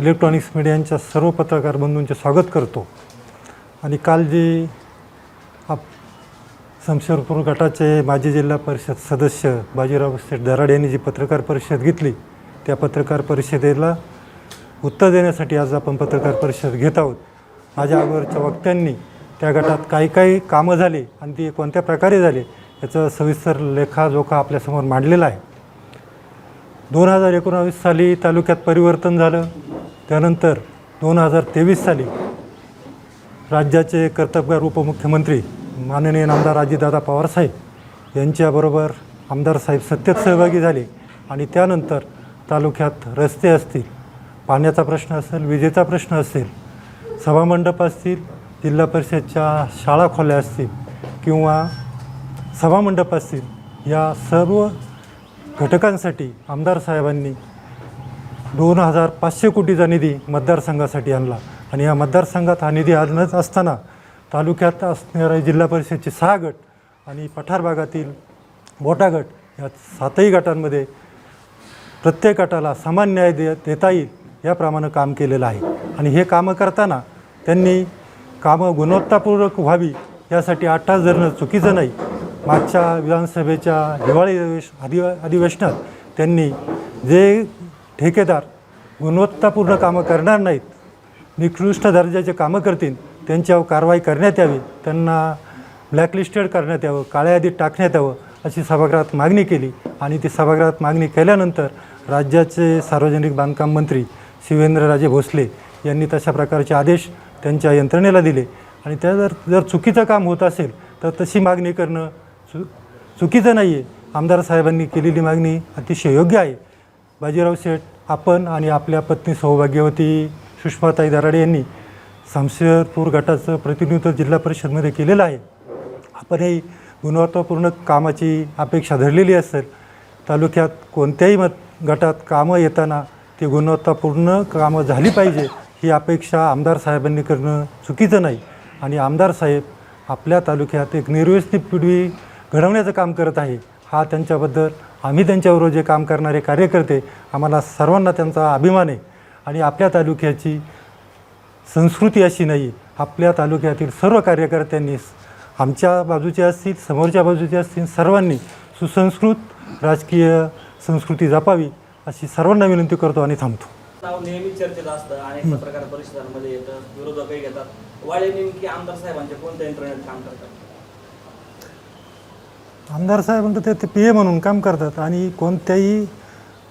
Electronics मीडियांच्या सर्व पत्रकार बंधूंचे स्वागत करतो. आणि काल जे आप शमशेरपूर गटाचे माजी जिल्हा परिषद सदस्य बाजीराव शेठ दराड यांनी जी पत्रकार परिषद घेतली त्या पत्रकार परिषदेला उत्तर देण्यासाठी आज आपण पत्रकार परिषद घेत आहोत. माझ्या अगोदरच्या वक्त्यांनी त्या गटात काही काही कामं झाली आणि ती कोणत्या प्रकारे झाली याचं सविस्तर लेखाजोखा आपल्यासमोर मांडलेला आहे. दोन हजार एकोणावीस साली तालुक्यात परिवर्तन झालं. त्यानंतर दोन हजार तेवीस साली राज्याचे कर्तव्यगार उपमुख्यमंत्री माननीय आमदार अजितदादा पवारसाहेब यांच्याबरोबर आमदार साहेब सत्तेत सहभागी झाले आणि त्यानंतर तालुक्यात रस्ते असतील पाण्याचा प्रश्न असेल विजेचा प्रश्न असेल सभामंडप असतील जिल्हा परिषदच्या शाळा खोल्या असतील किंवा सभामंडप असतील या सर्व घटकांसाठी आमदार साहेबांनी दोन हजार पाचशे कोटीचा निधी मतदारसंघासाठी आणला. आणि या मतदारसंघात हा निधी आणत असताना तालुक्यात असणारे जिल्हा परिषदचे सहा गट आणि पठार भागातील मोठा गट या सातही गटांमध्ये प्रत्येक गटाला समान न्याय दे देता येईल याप्रमाणे काम केलेलं आहे. आणि हे कामं करताना त्यांनी कामं गुणवत्तापूर्वक व्हावी यासाठी आठास धरणं चुकीचं नाही. मागच्या विधानसभेच्या हिवाळी अधिवेश अधिवेशनात त्यांनी जे ठेकेदार गुणवत्तापूर्ण कामं करणार नाहीत निकृष्ट दर्जाचे कामं करतील त्यांच्यावर कारवाई करण्यात यावी त्यांना ब्लॅकलिस्टेड करण्यात यावं काळ्या यादीत टाकण्यात यावं अशी सभागृहात मागणी केली आणि ती सभागृहात मागणी केल्यानंतर राज्याचे सार्वजनिक बांधकाम मंत्री शिवेंद्रराजे भोसले यांनी तशा प्रकारचे आदेश त्यांच्या यंत्रणेला दिले. आणि त्या जर जर चुकीचं काम होत असेल तर तशी मागणी करणं चु चुकीचं नाही आहे आमदार साहेबांनी केलेली मागणी अतिशय योग्य आहे. बाजीराव शेठ आपण आणि आपल्या पत्नी सौभाग्यवती सुषमाताई दराडे यांनी शमशेरपूर गटाचं प्रतिनिधित्व जिल्हा परिषदमध्ये केलेलं आहे. आपणही गुणवत्तापूर्ण कामाची अपेक्षा धरलेली असेल तालुक्यात कोणत्याही मत गटात कामं येताना ती गुणवत्तापूर्ण कामं झाली पाहिजे ही अपेक्षा आमदार साहेबांनी करणं चुकीचं नाही. आणि आमदार साहेब आपल्या तालुक्यात एक निर्व्यसनिक पिढी घडवण्याचं काम करत आहे हा त्यांच्याबद्दल आम्ही त्यांच्याबरोबर जे काम करणारे कार्यकर्ते आम्हाला सर्वांना त्यांचा अभिमान आहे. आणि आपल्या तालुक्याची संस्कृती अशी नाही आपल्या तालुक्यातील सर्व कार्यकर्त्यांनी आमच्या बाजूचे असतील समोरच्या बाजूचे असतील सर्वांनी सुसंस्कृत राजकीय संस्कृती जपावी अशी सर्वांना विनंती करतो आणि थांबतो. नाव नेहमी चर्चेत असतं अनेक पत्रकार परिषदांमध्ये येतं विरोधकही घेतात. वाळे नेमकी आमदार साहेबांच्या कोणत्या यंत्रणेत काम करतात? आमदार साहेबांचं ते ते पी ए म्हणून काम करतात आणि कोणत्याही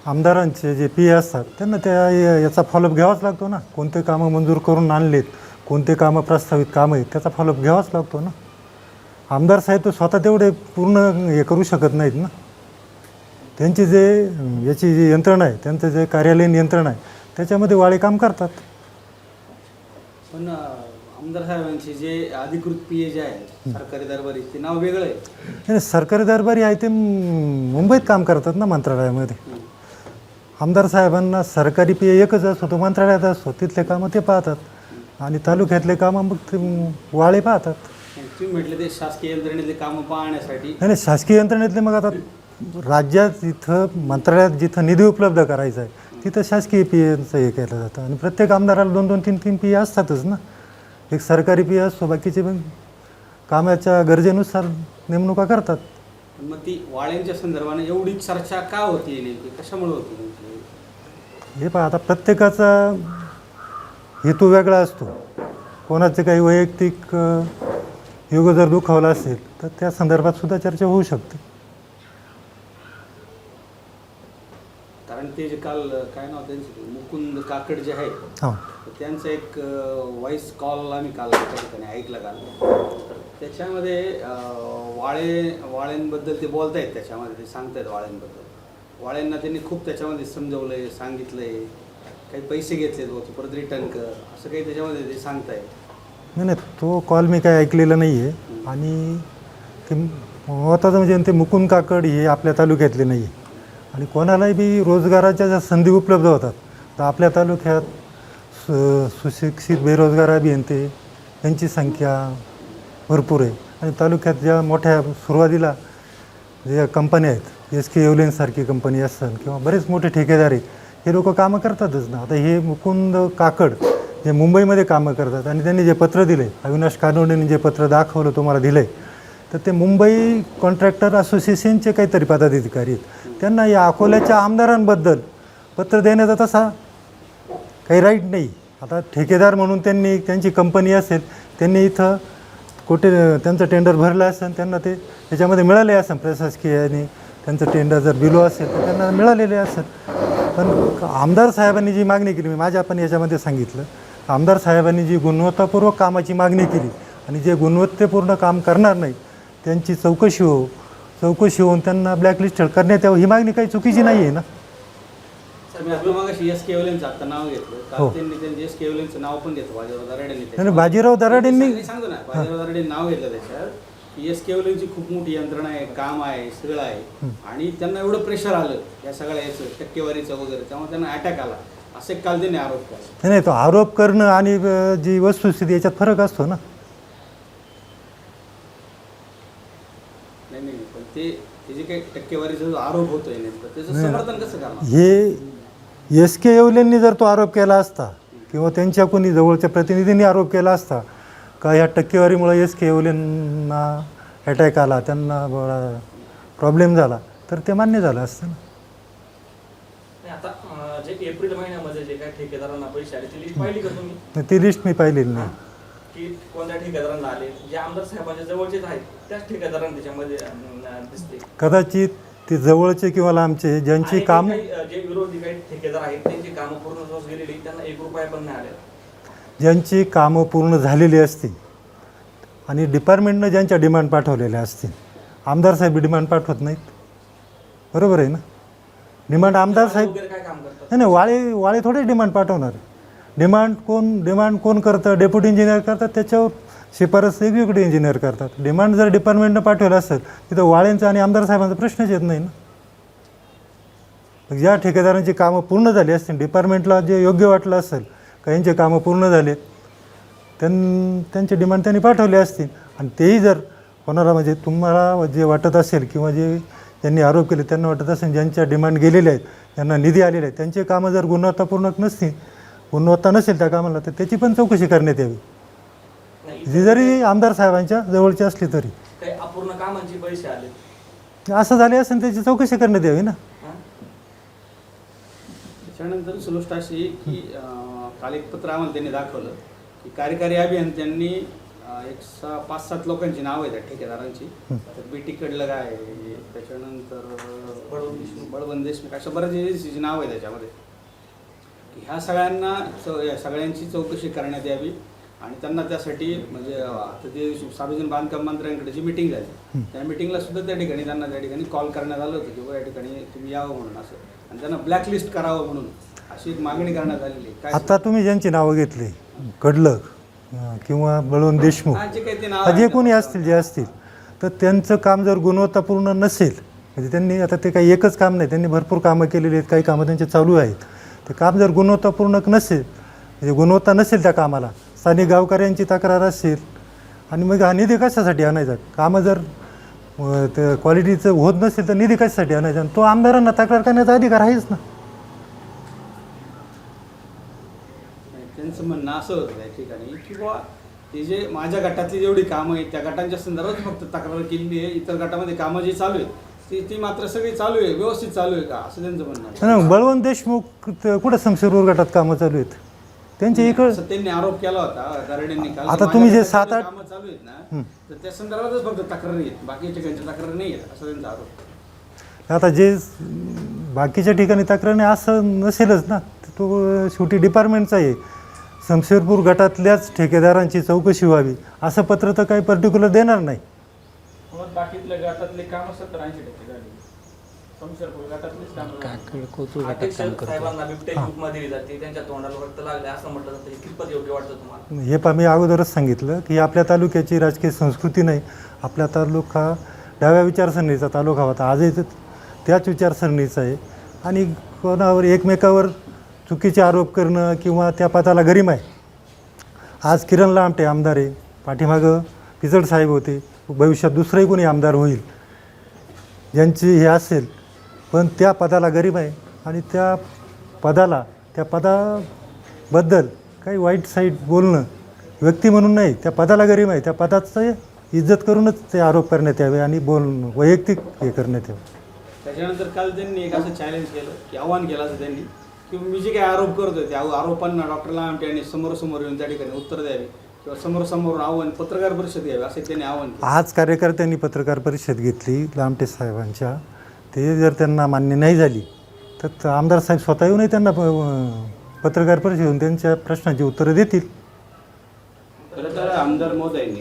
आमदारांचे जे पी ए असतात त्यांना त्या याचा फॉलोअप घ्यावाच लागतो ना. कोणते कामं मंजूर करून आणलेत कोणते कामं प्रस्तावित कामं आहेत त्याचा फॉलोअप घ्यावाच लागतो ना. आमदार साहेब तर स्वतः तेवढे पूर्ण हे करू शकत नाहीत ना. त्यांची जे याची जी यंत्रणा आहे त्यांचं जे कार्यालयीन यंत्रणा आहे त्याच्यामध्ये वाळे काम करतात. पण आमदार साहेबांचे जे अधिकृत पी ए जे आहे सरकारी दरबारी ते नाव वेगळं आहे. आणि सरकारी दरबारी आहे ते मुंबईत काम करतात ना मंत्रालयामध्ये. आमदार साहेबांना सरकारी पी एकच असतो तो मंत्रालयात असतो. तिथले कामं ते पाहतात. आणि तालुक्यातले कामं मग ते वाळे पाहतात. आणि तुम्ही म्हटलं ते शासकीय यंत्रणेतले कामं पाहण्यासाठी. नाही नाही शासकीय यंत्रणेतले मग आता राज्यात इथं मंत्रालयात जिथं निधी उपलब्ध करायचा आहे तिथं शासकीय पी एचं हे केलं जातं. आणि प्रत्येक आमदाराला दोन दोन तीन तीन पी असतातच ना. एक सरकारी पी असतो बाकीचे पण कामाच्या गरजेनुसार नेमणुका करतात. मग ती वाळ्यांच्या संदर्भाने एवढी चर्चा का होती नेमकी? कशामुळे होती नेमकी? हे पहा आता प्रत्येकाचा हेतू वेगळा असतो. कोणाचे काही वैयक्तिक अ, योग जर दुखावला असेल तर त्या संदर्भात सुद्धा चर्चा होऊ शकते. कारण ते जे काल काय नाव त्यांचं मुकुंद काकड जे आहे हां. त्यांचं एक व्हॉइस कॉल आम्ही काल त्या ठिकाणी ऐकला काल. त्याच्यामध्ये वाळे वाळ्यांबद्दल ते बोलतायत त्याच्यामध्ये ते सांगतायत वाळ्यांबद्दल. वाळ्यांना त्यांनी खूप त्याच्यामध्ये समजवलंय सांगितलंय. काही पैसे घेतलेत होते परत रिटर्न कर असं काही त्याच्यामध्ये ते सांगतायत. नाही नाही तो कॉल मी काय ऐकलेला नाही आहे आणि ते महत्त्वाचं म्हणजे ते मुकुंद काकड हे आपल्या तालुक्यातले नाही आहे आणि कोणालाही बी रोजगाराच्या ज्या संधी उपलब्ध होतात तर आपल्या तालुक्यात सु सुशिक्षित बेरोजगार अभियंते यांची संख्या भरपूर आहे. आणि तालुक्यात ज्या मोठ्या सुरुवातीला ज्या कंपन्या आहेत एस के एवलेनसारखी कंपनी असन किंवा बरेच मोठे ठेकेदारी हे लोक कामं करतातच ना. आता हे मुकुंद काकड जे मुंबईमध्ये कामं करतात आणि त्यांनी जे पत्र दिले अविनाश कानोडेंनी जे पत्र दाखवलं तुम्हाला दिलं आहे तर ते मुंबई कॉन्ट्रॅक्टर असोसिएशनचे काहीतरी पदाधिकारी आहेत. त्यांना या अकोल्याच्या आमदारांबद्दल पत्र देण्याचा तसा काही राईट नाही. आता ठेकेदार म्हणून त्यांनी त्यांची कंपनी असेल त्यांनी इथं कुठे त्यांचं टेंडर भरलं असेल त्यांना ते त्याच्यामध्ये मिळाले असेल प्रशासकीय आणि त्यांचं टेंडर जर बिलो असेल तर त्यांना मिळालेले असेल. पण आमदार साहेबांनी जी मागणी केली मी माझ्या पण याच्यामध्ये सांगितलं आमदार साहेबांनी जी गुणवत्तापूर्वक कामाची मागणी केली आणि जे गुणवत्तेपूर्ण काम करणार नाही त्यांची चौकशी हो चौकशी होऊन त्यांना ब्लॅकलिस्ट करण्यात यावं ही मागणी काही चुकीची नाही आहे ना आणि बाजीराव दराडेंनी एस केवलेंची खूप मोठी यंत्रणा आहे काम आहे सगळं आहे. आणि त्यांना एवढं प्रेशर आलं या सगळ्या याचं टक्केवारीचं वगैरे त्यामुळे त्यांना अटॅक आला. असे काल त्यांनी आरोप केला. नाही तो आरोप करणं आणि जी वस्तुस्थिती याच्यात फरक असतो ना नाही नाही पण ते जे काही टक्केवारीचा जो आरोप होतोय नेमकं त्याचं. समर्थन कसं करणार? हे एस के येवलेंनी जर तो आरोप केला असता किंवा त्यांच्या कोणी जवळच्या प्रतिनिधींनी आरोप केला असता का ह्या टक्केवारीमुळे एस के येवलेंना अटॅक आला त्यांना प्रॉब्लेम झाला तर ते मान्य झालं असतं ना. नाही, आता अं, जे एप्रिल महिन्यामध्ये जे काही ठेकेदारांना पैसे आले ती लिस्ट पाहिली का तुम्ही? ती लिस्ट मी पाहिलेली नाही. की कोणत्या ठेकेदारांना आले? जे आमदार साहेबांच्या जवळचेच आहेत त्याच ठेकेदारांना त्याच्यामध्ये दिसते. कदाचित ते जवळचे किंवा लांबचे ज्यांची आणि काम काही, अं, जे विरोधी काही ठेकेदार आहेत त्यांची कामं पूर्ण गेलेली त्यांना एक रुपया पण नाही आले ज्यांची कामं पूर्ण झालेली असतील आणि डिपार्टमेंटनं ज्यांच्या डिमांड पाठवलेल्या असतील आमदार साहेब डिमांड पाठवत नाहीत. बरोबर आहे ना? डिमांड आमदार साहेब वगैरे काय काम करतात? नाही नाही वाळे वाळे थोडेच डिमांड पाठवणार. डिमांड कोण डिमांड कोण करतं? डेप्युटी इंजिनियर करतात त्याच्यावर शिफारस वेगवेगळे इंजिनियर करतात. डिमांड जर डिपार्टमेंटनं पाठवलं असेल तिथं वाळेंचा आणि आमदार साहेबांचा प्रश्नच येत नाही ना. ज्या ठेकेदारांची कामं पूर्ण झाली असतील डिपार्टमेंटला जे योग्य वाटलं असेल का यांचे कामं पूर्ण झालेत त्यां त्यांचे डिमांड त्यांनी पाठवले असतील. आणि तेही जर कोणाला म्हणजे तुम्हाला जे वाटत असेल किंवा जे ज्यांनी आरोप केले त्यांना वाटत असेल ज्यांच्या डिमांड गेलेल्या आहेत त्यांना निधी आलेले आहेत त्यांचे कामं जर गुणवत्तापूर्ण नसतील गुणवत्ता नसेल त्या कामाला तर त्याची पण चौकशी करण्यात यावी. जी जरी आमदार साहेबांच्या जवळची असली तरी. काही अपूर्ण कामांचे पैसे आले. असं झाले असेल त्याची चौकशी करण्यात यावी ना? त्याच्यानंतर सुलोष्ट अशी की अं, काल एक पत्र आम्हाला त्यांनी दाखवलं की कार्यकारी अभियंत्यांनी अं, एक सहा पाच सात लोकांची नावं आहेत त्या ठेकेदारांची. तर बीटी कडलं काय आहे, त्याच्यानंतर बळवंत देशमुख. बळवंत देशमुख अशा बऱ्याच एजन्सीची नावं आहे त्याच्यामध्ये. की ह्या सगळ्यांना चौ या सगळ्यांची चौकशी करण्यात यावी. आणि त्यांना त्यासाठी म्हणजे आता ते सार्वजनिक बांधकाम मंत्र्यांकडे जी मिटिंग झाली त्या मिटिंगला सुद्धा त्या ठिकाणी त्यांना त्या ठिकाणी कॉल करण्यात आलं होतं की बुवा या ठिकाणी तुम्ही यावं म्हणून असं. आणि त्यांना ब्लॅकलिस्ट करावं म्हणून अशी एक मागणी करण्यात आलेली. काय आता तुम्ही ज्यांची नावं घेतली कडलक किंवा बळवंत देशमुख जे कोणी असतील जे असतील तर त्यांचं काम जर गुणवत्तापूर्ण नसेल म्हणजे त्यांनी आता ते काही एकच काम नाही त्यांनी भरपूर कामं केलेली आहेत काही कामं त्यांचे चालू आहेत ते काम जर गुणवत्तापूर्ण नसेल म्हणजे गुणवत्ता नसेल त्या कामाला स्थानिक गावकऱ्यांची तक्रार असेल आणि मग हा निधी कशासाठी आणायचा? कामं जर क्वालिटीचं होत नसेल तर निधी कशासाठी आणायचा? आणि तो आमदारांना तक्रार करण्याचा अधिकार आहेच ना. त्यांचं म्हणणं असं होतं त्या ठिकाणी की बुवा ते जे माझ्या गटातली जेवढी कामं आहेत त्या गटांच्या संदर्भात फक्त तक्रार केलेली आहे. इतर गटामध्ये कामं जी चालू आहेत ती ती मात्र सगळी चालू आहे व्यवस्थित चालू आहे का? असं त्यांचं म्हणणं बळवंत देशमुख कुठं संशयपूर गटात कामं चालू आहेत? त्यांचे इकडं असं त्यांनी आरोप केला होता दराडेंनी काल आता तुम्ही जे सात आठ- कामं चालू आहेत ना तर त्या संदर्भातच फक्त तक्रारी आहेत. बाकी ठिकाणच्या तक्रारी नाही आहेत असं त्यांचा आरोप. आता जे बाकीच्या ठिकाणी तक्रारी असं नसेलच ना तो शेवटी डिपार्टमेंटचा आहे. शमशेरपूर गटातल्याच ठेकेदारांची चौकशी व्हावी असं पत्र तर काही पर्टिक्युलर देणार नाही. मग बाकीतल्या गटातले काम सत्तर ऐंशी गटातलीच काम अध्यक्ष साहेबांना बिबट्याची उपमा दिली जाते त्यांच्या तोंडाला रक्त लागले असं म्हटलं जातं. हे कितपत योग्य वाटतं तुम्हाला? हे पा मी अगोदरच सांगितलं की आपल्या तालुक्याची राजकीय संस्कृती नाही. आपला तालुका डाव्या विचारसरणीचा तालुका होता. आजही तो त्याच विचारसरणीचा आहे. आणि कोणावर एकमेकावर चुकीचे आरोप करणं किंवा त्या पदाला गरिमा आहे. आज किरण लामटे आमदार आहे. पाठीमागं पिचड साहेब होते. भविष्यात दुसरंही कोणी आमदार होईल. ज्यांची हे असेल. पण त्या पदाला गरीब आहे. आणि त्या पदाला त्या पदाबद्दल काही वाईट साईट बोलणं व्यक्ती म्हणून नाही त्या पदाला गरीब आहे. त्या पदाचं इज्जत करूनच ते आरोप करण्यात यावे आणि बोल वैयक्तिक हे करण्यात यावे. त्याच्यानंतर काल त्यांनी एक असं चॅलेंज केलं की आव्हान केलं असं त्यांनी की मी जे काही आरोप करतोय त्या आरोपांना डॉक्टर लामटे यांनी समोरासमोर येऊन त्या ठिकाणी उत्तर द्यावे किंवा समोरासमोर आव्हान पत्रकार परिषद घ्यावी असं त्यांनी आव्हान आज कार्यकर्त्यांनी पत्रकार परिषद घेतली लामटे साहेबांच्या. ते जर त्यांना मान्य नाही झाली तर त- आमदार साहेब स्वतः येऊनही त्यांना प- पत्रकार परिषद घेऊन त्यांच्या प्रश्नांची उत्तरं देतील. खरं तर आमदार महोदयांनी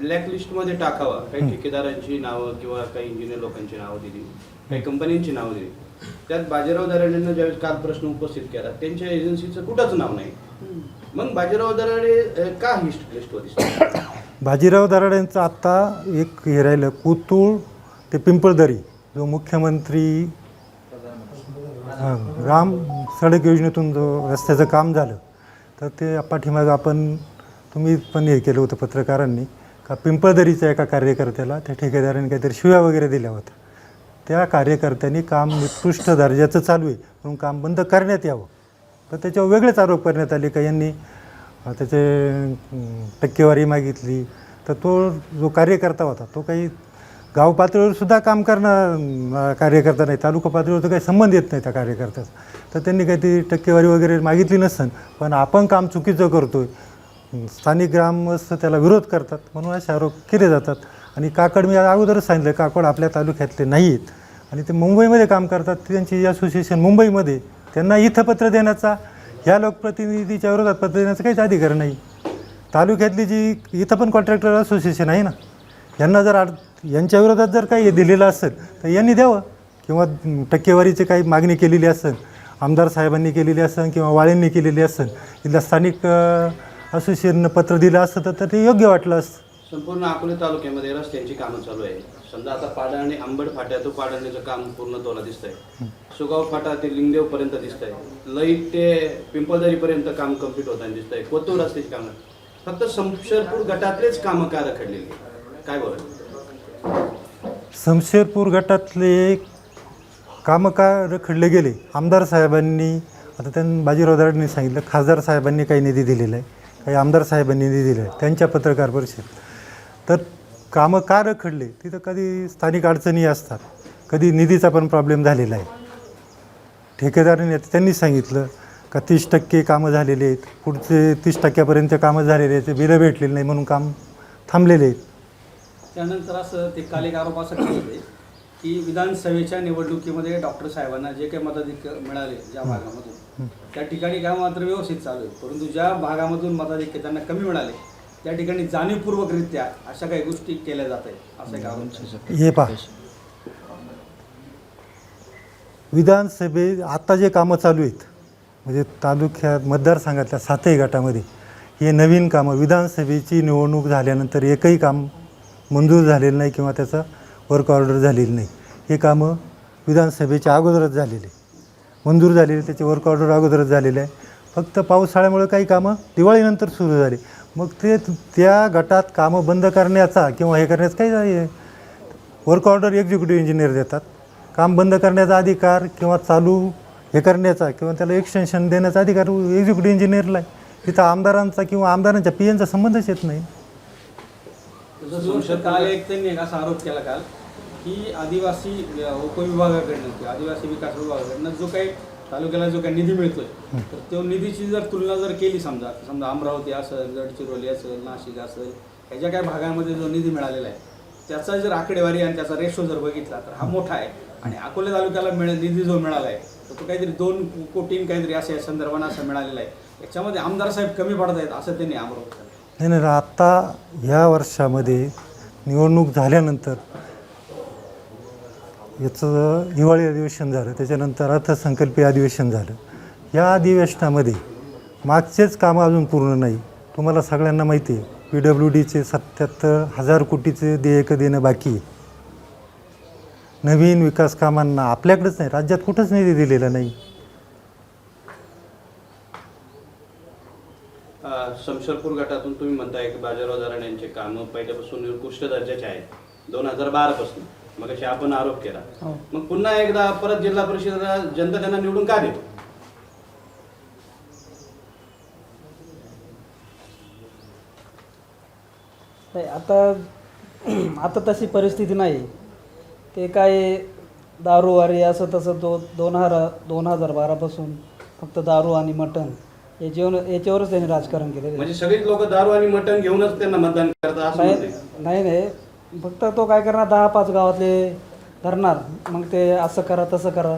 ब्लॅक लिस्टमध्ये टाकावा. काही ठेकेदारांची नावं किंवा काही इंजिनियर लोकांची नावं दिली काही कंपन्यांची नावं दिली. त्यात बाजीराव दराडेंना ज्यावेळेस काल प्रश्न उपस्थित केला त्यांच्या एजन्सीचं कुठंच नाव नाही. मग बाजीराव दराडे अं, का लिस्ट लिस्टवर बाजीराव दराडेंचं आत्ता एक हे राहिलं कुतूळ ते पिंपळदरी जो मुख्यमंत्री हां, राम सडक योजनेतून जो रस्त्याचं काम झालं तर ते पाठीमागं आपण तुम्ही पण हे केलं होतं पत्रकारांनी का पिंपळदरीच्या एका कार्यकर्त्याला त्या ठेकेदाराने काहीतरी शिव्या वगैरे दिल्या होत्या. त्या कार्यकर्त्यांनी काम निकृष्ट दर्जाचं चालू आहे म्हणून काम बंद करण्यात यावं. तर त्याच्यावर वेगळेच आरोप करण्यात आले का यांनी त्याचे टक्केवारी मागितली. तर तो जो कार्यकर्ता होता तो काही गाव पातळीवर सुद्धा काम करणं कार्यकर्ता नाही तालुका पातळीवर तर काही संबंध येत नाही त्या कार्यकर्त्याचा. तर त्यांनी काही ती टक्केवारी वगैरे मागितली नसन पण आपण काम चुकीचं करतोय. स्थानिक ग्रामस्थ त्याला विरोध करतात म्हणून असे आरोप केले जातात. आणि काकड मी अगोदरच सांगितलं काकड आपल्या तालुक्यातले नाही आहेत आणि ते मुंबईमध्ये काम करतात त्यांची असोसिएशन मुंबईमध्ये. त्यांना इथं पत्र देण्याचा ह्या लोकप्रतिनिधीच्या विरोधात पत्र देण्याचा काहीच अधिकार नाही. तालुक्यातली जी इथं पण कॉन्ट्रॅक्टर असोसिएशन आहे ना यांना जर आड यांच्या विरोधात जर काही दिलेलं असेल तर यांनी द्यावं. किंवा टक्केवारीची काही मागणी केलेली असेल आमदार साहेबांनी केलेली असेल किंवा वाळेंनी केलेली असेल इथल्या स्थानिक असोसिएशननं पत्र दिलं असतं तर- तर ते योग्य वाटलं असतं. संपूर्ण अकोले तालुक्यामध्ये रस्त्यांची कामं चालू आहे समजा आता पाडा आंबड तो पाडण्याचं काम पूर्ण तोला आहे सुगाव फाटा ते लिंगदेव पर्यंत आहे लई ते पिंपळदरी पर्यंत काम कंप्लीट होताना दिसतंय. कोतूर रस्त्याची कामं. फक्त संशरपूर गटातलेच कामं का रखडलेली काय बरं शमशेरपूर गटातले कामं का रखडले गेले. आमदार साहेबांनी आता त्यांनी बाजीराव दराडांनी सांगितलं खासदार साहेबांनी काही निधी दिलेला आहे. काही आमदार साहेबांनी निधी दिला आहे. त्यांच्या पत्रकार परिषद. तर कामं का रखडले तिथं कधी स्थानिक अडचणी असतात कधी निधीचा पण प्रॉब्लेम झालेला आहे. ठेकेदाराने त्यांनी सांगितलं का तीस टक्के कामं झालेले आहेत. पुढचे तीस टक्क्यापर्यंत कामं झालेले आहेत. ते बिलं भेटलेली नाही म्हणून काम थांबलेले आहेत. त्यानंतर असं ते काल एक आरोप असं केलं होते की विधानसभेच्या निवडणुकीमध्ये डॉक्टर साहेबांना जे काही मताधिक्य मिळाले ज्या भागामधून त्या ठिकाणी काम मात्र व्यवस्थित चालू आहे. परंतु ज्या भागामधून मताधिक्य त्यांना कमी मिळाले त्या ठिकाणी जाणीवपूर्वकरित्या अशा काही गोष्टी केल्या जात आहेत असं एक आरोप हे पहा. विधानसभे आत्ता जे कामं चालू आहेत म्हणजे तालुक्यात मतदारसंघातल्या सातही गटामध्ये हे नवीन कामं विधानसभेची निवडणूक झाल्यानंतर एकही काम मंजूर झालेलं नाही किंवा त्याचा वर्क ऑर्डर झालेली नाही. हे कामं विधानसभेच्या अगोदरच झालेले मंजूर झालेले त्याचे वर्क ऑर्डर अगोदरच झालेले आहे. फक्त पावसाळ्यामुळे काही कामं दिवाळीनंतर सुरू झाली. मग ते त्या गटात कामं बंद करण्याचा किंवा हे करण्याचा काही वर्क ऑर्डर एक्झिक्युटिव्ह इंजिनियर देतात. काम बंद करण्याचा अधिकार किंवा चालू हे करण्याचा किंवा त्याला एक्सटेन्शन देण्याचा अधिकार एक्झिक्युटिव्ह इंजिनियरला आहे. तिथं आमदारांचा किंवा आमदारांच्या पी एनचा संबंधच येत नाही. काल एक त्यांनी एक असा आरोप केला काल की आदिवासी उपविभागाकडनं किंवा आदिवासी विकास विभागाकडनं जो काही तालुक्याला जो काही निधी मिळतोय तर तो निधीची जर तुलना जर केली समजा समजा अमरावती असेल गडचिरोली असेल नाशिक असेल ह्या ज्या काही भागामध्ये जो निधी मिळालेला आहे त्याचा जर आकडेवारी आणि त्याचा रेशो जर बघितला तर हा मोठा आहे. आणि अकोले तालुक्याला मिळ निधी जो मिळाला आहे तर तो काहीतरी दोन कोटी काहीतरी असे संदर्भानं असं मिळालेला आहे. याच्यामध्ये आमदार साहेब कमी पडत आहेत असं त्यांनी आरोप केला. नाही नाही आत्ता ह्या वर्षामध्ये निवडणूक झाल्यानंतर याचं हिवाळी अधिवेशन झालं त्याच्यानंतर अर्थसंकल्पीय अधिवेशन झालं. या अधिवेशनामध्ये मागचेच कामं अजून पूर्ण नाही. तुम्हाला सगळ्यांना माहिती आहे पी डब्ल्यू डीचे सत्याहत्तर हजार कोटीचे देयकं देणं बाकी आहे. नवीन विकास कामांना आपल्याकडेच नाही राज्यात कुठंच निधी दिलेला नाही. शमशेरपूर गटातून तुम्ही म्हणताय की बाजाराव दराड यांचे कामं पहिल्यापासून उत्कृष्ट दर्जाचे आहेत. दोन हजार बारापासून मग आपण आरोप केला. हो. मग पुन्हा एकदा परत जिल्हा परिषदेला जनता त्यांना निवडून का देतो? नाही आता आता तशी परिस्थिती नाही. ते काय दारूवारी असं तसं दो दोन हजार दोन हजार बारापासून फक्त दारू आणि मटण. याच्यावर याच्यावरच त्यांनी राजकारण केलेलं आहे. म्हणजे सगळीच लोक दारू आणि मटण घेऊनच त्यांना मतदान करतात असं नाही म्हणते. नाही नाही. फक्त तो काय करणार दहा पाच गावातले धरणार. मग ते असं करा तसं करा.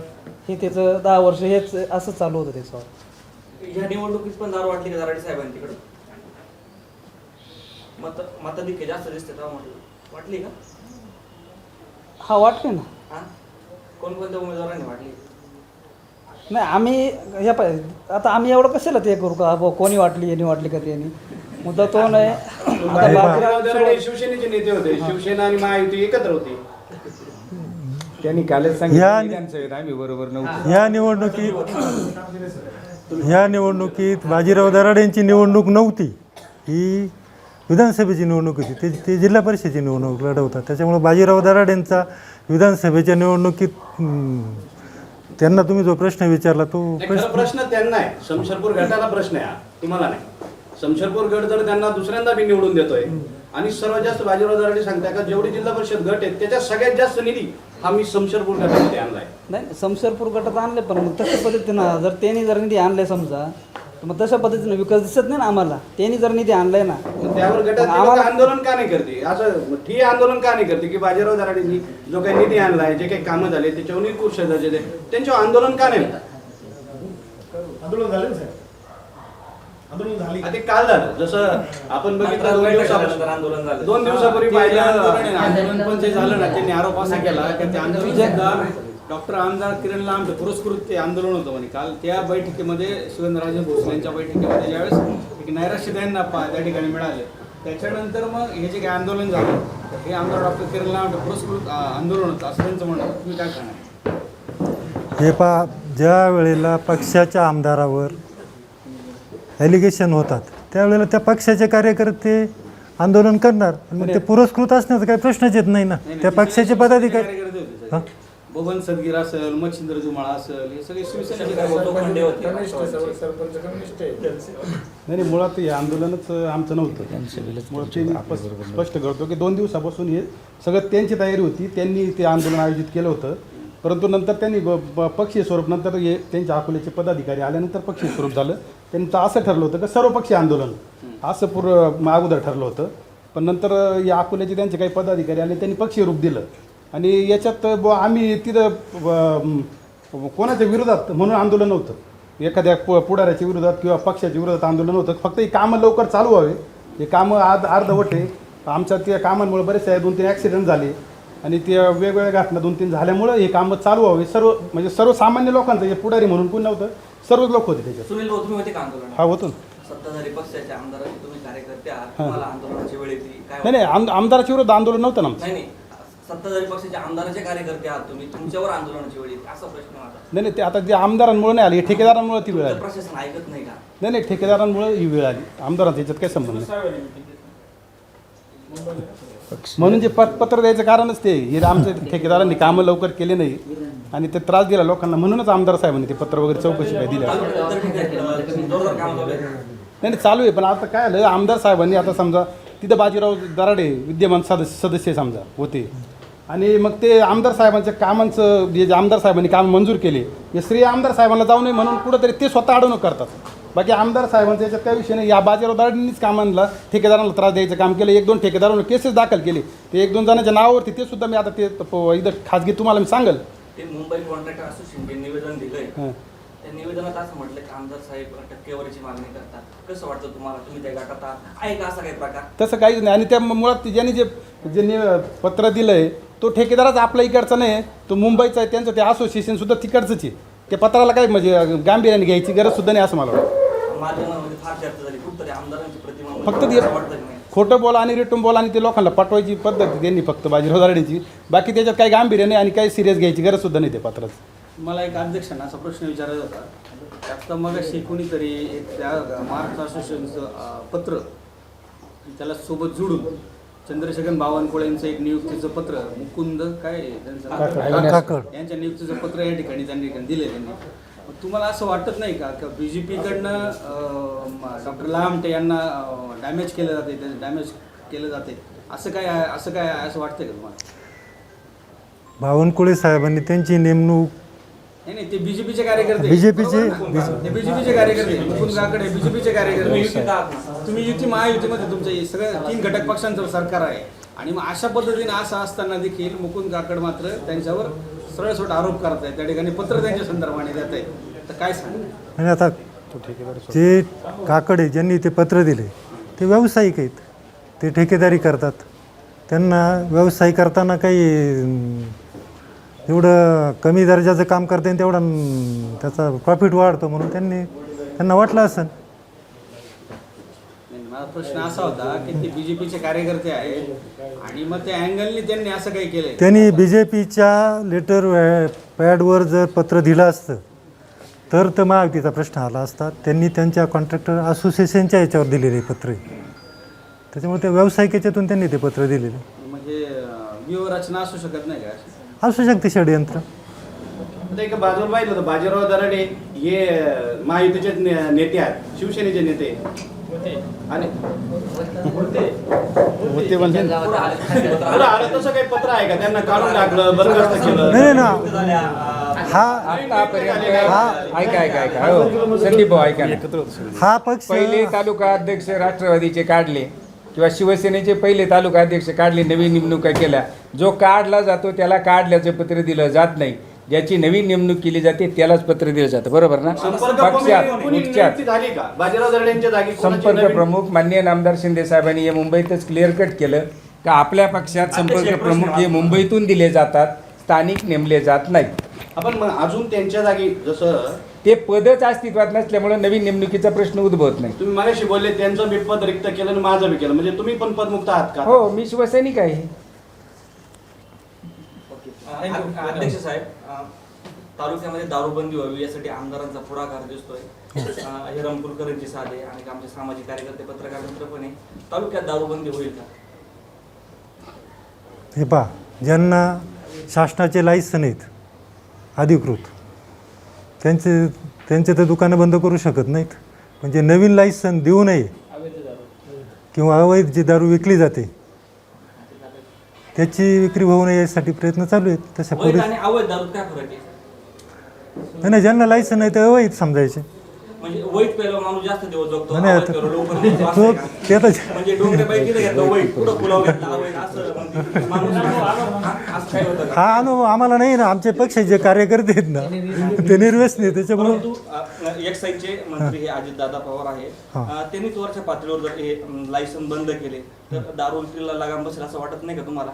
हे त्याचं दहा वर्ष हेच असं चालू होतं त्याचं ह्या निवडणुकीत पण दारू वाटली का दराडे साहेबांनी तिकडं? मत मताधिक्य जास्त दिसते तेव्हा म्हटलं. वाटली का? हा वाटते ना. हा? कोणकोणत्या उमेदवारांनी वाटली? नाही आम्ही हे पाय आता आम्ही एवढं कशाला ते करू का? बुवा कोणी वाटली यांनी वाटली का त्यांनी? मुद्दा तो नाही. आता बाजीराव दराडे बाकी- शिवसेनेचे नेते होते. शिवसेना आणि महायुती एकत्र होती. त्यांनी कालच या- सांगितलं आम्ही बरोबर नव्हतो या निवडणुकीत या निवडणुकीत बाजीराव दराड यांची निवडणूक नव्हती. ही विधानसभेची निवडणूक होती. ते ते जिल्हा परिषदेची निवडणूक लढवतात. त्याच्यामुळे बाजीराव दराड यांचा विधानसभेच्या निवडणुकीत हम्म, त्यांना तुम्ही जो प्रश्न विचारला तो नाही, प्रश्न खरं प्रश्न त्यांना आहे. शमशेरपूर गटाला प्रश्न आहे हा, तुम्हाला नाही. शमशेरपूर गट जर त्यांना दुसऱ्यांदा बी निवडून देतोय आणि सर्वात जास्त बाजीराव दराडे सांगताय का जेवढी जिल्हा परिषद गट आहेत त्याच्यात सगळ्यात जास्त निधी हा मी शमशेरपूर गटामध्ये आणलाय. नाही समशेरपूर गटात आणले पण मग तशा पद्धतीनं जर त्यांनी जर निधी आणले समजा तर मग तशा पद्धतीनं विकास दिसत नाही ना आम्हाला. त्यांनी जर निधी आणलाय ना मग त्यावर गटात आम्हाला आंदोलन का नाही करते? असं ठिय आंदोलन का नाही करते? की बाजीराव दराडेंनी जो काही निधी आणलाय जे काही कामं झाले त्याच्यावर निरकुश जे ते त्यांच्यावर आंदोलन का नाही होत? आंदोलन झाले ना साहेब. आंदोलन झाली ते काल झालं. जसं आपण बघितलं दोन दिवसापासून आंदोलन झालं. दोन दिवसापूर्वी ते पाहिलं आंदोलन पण जे झालं ना त्यांनी आरोप असा केला की ते आंदोलन सुद्धा डॉक्टर आमदार किरण लांब पुरस्कृत ते आंदोलन होतं म्हणे. काल त्या बैठकीमध्ये शिवेंद्रराजे भोसले यांच्या बैठकीमध्ये ज्यावेळेस एक नैराश्य त्यांना पा- त्या ठिकाणी मिळाले. त्याच्यानंतर मग हे जे काही आंदोलन झालं हे आमदार डॉक्टर किरण लांब पुरस्कृत आंदोलन होतं. असं त्यांचं म्हणणं. तुम्ही काय सांगा हे पा ज्या वेळेला पक्षाच्या आमदारावर ॲलिगेशन होतात त्यावेळेला त्या पक्षाचे कार्यकर्ते आंदोलन करणार. मग ते पुरस्कृत असण्याचा काही प्रश्नच येत नाही ना. त्या पक्षाचे पदाधिकारी बबन सदगीर असेल मच्छिंद्र जुमाळ असेल हे सगळे सर्व नाही नाही मुळात हे आंदोलनच आमचं नव्हतं. मुळात स्पष्ट- करतो की दोन दिवसापासून हे सगळं त्यांची तयारी होती त्यांनी ते आंदोलन आयोजित केलं होतं. परंतु नंतर त्यांनी पक्षीय स्वरूप नंतर हे त्यांच्या अकोल्याचे पदाधिकारी आल्यानंतर पक्षीय स्वरूप झालं. त्यांचं असं ठरलं होतं की सर्वपक्षीय आंदोलन. असं पूर्व अगोदर ठरलं होतं. पण नंतर या अकोल्याचे त्यांचे काही पदाधिकारी आले त्यांनी पक्षीय रूप दिलं. आणि याच्यात बुवा आम्ही तिथं ब- कोणाच्या विरोधात म्हणून आंदोलन नव्हतं. एखाद्या पु पुढाऱ्याच्या विरोधात किंवा पक्षाच्या विरोधात आंदोलन होतं फक्त ही कामं लवकर चालू व्हावे. हे कामं आज अर्धवट आहे आमच्या त्या कामांमुळे बरेचसे दोन तीन ॲक्सिडेंट झाले. आणि त्या वेगवेगळ्या घटना दोन तीन झाल्यामुळं हे कामं चालू व्हावे. सर्व म्हणजे सर्वसामान्य लोकांचं हे पुढारी म्हणून कोण नव्हतं सर्वच लोक होते त्याच्यात. सुनील भाऊ तुम्ही होते का आंदोलन हा होतो ना. सत्ताधारी पक्षाचे आमदाराचे तुम्ही कार्यकर्ते आहात. तुम्हाला आंदोलनाची वेळ येते. काय नाही नाही आम आमदाराच्या विरोधात आंदोलन नव्हतं ना आमचं. नाही नाही. सत्ताधारी पक्षाचे आमदाराचे कार्यकर्ते आहात तुम्ही तुमच्यावर आंदोलनाची वेळ येते असा प्रश्न माझा. नाही नाही ते आता जे आमदारांमुळे नाही आली हे ठेकेदारांमुळे ती वेळ आली. प्रशासन ऐकत नाही का? नाही नाही ठेकेदारांमुळे ही वेळ आली. आमदारांचा याच्यात काही संबंध नाही. म्हणून जे पत पत्र द्यायचं कारणच ते. हे आमच्या ठेकेदारांनी कामं लवकर केले नाही आणि ते त्रास दिला लोकांना. म्हणूनच आमदार साहेबांनी ते पत्र वगैरे चौकशी काय दिली चालू आहे, तर ठीक आहे. अं, जोरदार काम चालू आहे. नाही नाही चालू आहे पण आता काय आलं? आमदार साहेबांनी आता समजा तिथं बाजीराव दराडे विद्यमान सदस्य सदस्य समजा होते. आणि मग ते आमदार साहेबांच्या कामांचं जे जे आमदार साहेबांनी काम मंजूर केले हे श्री आमदार साहेबांना जाऊ नये म्हणून कुठंतरी ते स्वतः अडवणूक करतात. बाकी आमदार साहेबांचा याच्यात काही विषय नाही. या बाजीराव दराडेंनीच कामांना ठेकेदारांना त्रास द्यायचं काम केलं. एक दोन ठेकेदारांना केसेस दाखल केले. ते एक दोन जणांच्या नावावरती ते सुद्धा मी आता ते इथं खाजगी तुम्हाला मी सांगेल. ते मुंबई कॉन्ट्रॅक्टर असोसिएशन निवेदन दिलंय. हां. त्या निवेदनात असं म्हटलं की आमदार साहेब टक्केवारीची मागणी करतात. कसं वाटतं तुम्हाला? तुम्ही त्या गटात? आहे का असा काही प्रकार? तसं काहीच नाही. आणि त्या मुळात ज्यांनी जे ज्यांनी पत्र दिलं आहे तो ठेकेदारच आपल्या इकडचा नाही. तो मुंबईचा आहे त्यांचं ते असोसिएशन सुद्धा तिकडचंच आहे. त्या पत्राला काही म्हणजे गांभीर्याने घ्यायची गरज सुद्धा नाही असं मला वाटतं. माध्यमामध्ये फार चर्चा झाली कुठतरी आमदारांची प्रतिमा फक्त ते- वाटतं नाही? खोटं बोला आणि रिटून बोला आणि ते लोकांना पटवायची पद्धत आहे त्यांनी फक्त बाजीराव दराडेंची बाकी त्याच्यात काही गांभीर्य नाही आणि काही सिरियस घ्यायची गरज सुद्धा नाही ते पत्राचं. मला एक अध्यक्षांना असा प्रश्न विचारायचा होता. त्यात मग अशी कोणीतरी एक त्या महाराष्ट्र असोसिएशनचं अं, पत्र त्याला सोबत जोडून चंद्रशेखर बावनकुळेंचं एक नियुक्तीचं पत्र मुकुंद काय आहे त्यांचं? नाव? काकड यांच्या नियुक्तीचं पत्र या ठिकाणी त्यांनी दिले त्यांनी. मग तुम्हाला असं वाटत नाही का? की बी जे पीकडनं डॉक्टर लामटे यांना डॅमेज केलं जाते डॅमेज केलं जाते. असं काय आहे- असं काय असं वाटतंय का तुम्हाला? बावनकुळे साहेबांनी त्यांची नेमणूक नाही नाही ते बीजेपीचे कार्यकर्ते. BJP चे- बरोबर ना? ते बीजेपीचे कार्यकर्ते. मुकुंद काकडे बीजेपीचे कार्यकर्ते. तुम्ही युती महायुतीमध्ये तुमचं हे सगळं तीन घटक पक्षांचं सरकार आहे. आणि मग अशा पद्धतीने असं असताना देखील मुकुंद काकड मात्र त्यांच्यावर सरळ सोट आरोप करत आहे त्या ठिकाणी पत्र त्यांच्या संदर्भाने देत आहे तर काय सांग? आता जे काकडे ज्यांनी ते पत्र दिले ते व्यावसायिक आहेत. ते ठेकेदारी करतात. त्यांना व्यवसाय करताना काही अं, एवढं कमी दर्जाचं काम करता येईल तेवढा त्याचा प्रॉफिट वाढतो म्हणून त्यांनी त्यांना वाटलं असेल नाही, माझा प्रश्न असा होता की ते बीजेपीचे कार्यकर्ते आहेत आणि मग त्या अँगलने त्यांनी असं काही केलंय त्यांनी बी जे पीच्या लेटर पॅडवर जर पत्र दिलं असतं तर तर महायुतीचा प्रश्न आला असता त्यांनी त्यांच्या कॉन्ट्रॅक्टर असोसिएशनच्या याच्यावर दिलेले पत्र. त्याच्यामुळे त्या व्यावसायिक याच्यातून त्यांनी ते पत्र दिलेले म्हणजे व्यूहरचना असू शकत नाही का? असू शकते षडयंत्र आता एक बाजूला पाहिलं होतं बाजीराव दराडे हे महायुतीचे ने- नेते आहेत शिवसेनेचे नेते. आणि होते. म्हणजे बरं, आलं. तसं काही पत्र आहे का? त्यांना काढून टाकलं बरखास्त केलं. नाही नाही. ना हा. आतापर्यंत ऐका ऐका ऐका. हो. संदीप भाऊ ऐका ना. हा पक्ष पहिले तालुका अध्यक्ष राष्ट्रवादीचे काढले. किंवा शिवसेनेचे पहिले तालुका अध्यक्ष काढले नवीन नेमणुका केल्या. जो काढला जातो त्याला काढल्याचं पत्र दिलं जात नाही. ज्याची नवीन नेमणूक केली जाते त्यालाच पत्र दिलं जातं. बरोबर ना? पक्षात उच्चात कोणाची संपर्क प्रमुख माननीय नामदार शिंदे साहेबांनी या मुंबईतच क्लिअर कट केलं का आपल्या पक्षात संपर्क प्रमुख हे मुंबईतून दिले जातात स्थानिक नेमले जात नाहीत. आपण अजून त्यांच्या जागी जसं ते पदच अस्तित्वात नसल्यामुळे नवीन नेमणुकीचा प्रश्न उद्भवत नाही. तुम्ही मागाशी बोलले त्यांचं बी पद रिक्त केलं आणि माझं बी केलं. म्हणजे तुम्ही पण पदमुक्त आहात का? हो मी शिवसैनिक आहे. अध्यक्ष साहेब अ, तालुक्यामध्ये दारूबंदी व्हावी यासाठी आमदारांचा पुढाकार दिसतोय. अ, हे रमकुलकरांची साधे आणि आमचे सामाजिक कार्यकर्ते पत्रकार मित्र पण आहे. तालुक्यात दारूबंदी होईल का? हे पहा ज्यांना शासनाचे लायसन आहेत अधिकृत त्यांचे त्यांचे तर दुकानं बंद करू शकत नाहीत. म्हणजे नवीन लायसन देऊ नये. किंवा अवैध जी दारू विकली जाते त्याची विक्री होऊ नये यासाठी प्रयत्न चालू आहेत. तशा पोलीस नाही, नाही ज्यांना लायसन आहे ते अवैध समजायचे. म्हणजे वैध पेलो माणूस जास्त दिवस जगतो. नाही, नाही, अवैध आता- पेलो लवकर मरतो, असं तो आहे का? ते आता म्हणजे डोंगरे बाई तिथे घेतलं वैध पुढं पुलाव घेतला अवैध असं म्हणजे माणूस हा- असं काय होतं का? हा अनुभव आम्हाला नाही ना आमचे पक्षाचे जे कार्यकर्ते आहेत ना ते निर्व्यसनी आहेत, त्याच्यामुळं परंतु अ, एक्साईजचे मंत्री हे अजितदादा पवार आहेत. हा. अ, त्यांनीच वरच्या पातळीवर जर हे लायसन बंद केले तर दारू विक्रीला लगाम बसेल असं वाटत नाही का तुम्हाला?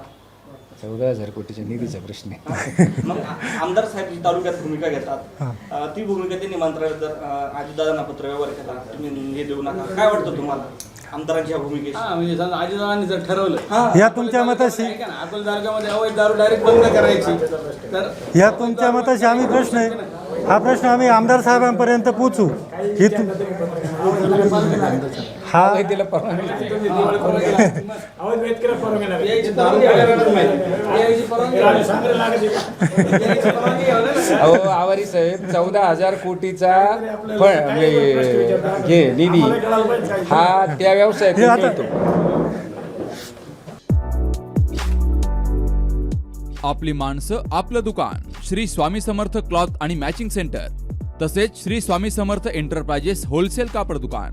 चौदा हजार कोटीच्या निधीचा प्रश्न आहे. मग आ- आमदार साहेब जी तालुक्यात भूमिका घेतात अ, ती भूमिका त्यांनी मंत्रालयात जर अ, अजितदादांना पत्र व्यवहार केला तुम्ही हे देऊ नका. काय वाटतं तुम्हाला आमदारांच्या भूमिकेची हा म्हणजे समजा जर ठरवलं या तुमच्या मताशी ऐका ना, अकोला तालुक्यामध्ये अवैध दारू डायरेक्ट बंद करायची तर या तुमच्या मताशी आम्ही प्रश्न आहे. हा प्रश्न आम्ही आमदार साहेबांपर्यंत पोचू ही तु हा. अहो आवारी साहेब चौदा हजार कोटीचा फळ म्हणजे हे निधी. हा त्या व्यवसायातून आता- मिळतो आपली माणसं आपलं दुकान. श्री स्वामी समर्थ क्लॉथ आणि मॅचिंग सेंटर. तसेच श्री स्वामी समर्थ एंटरप्राइजेस होलसेल कापड दुकान.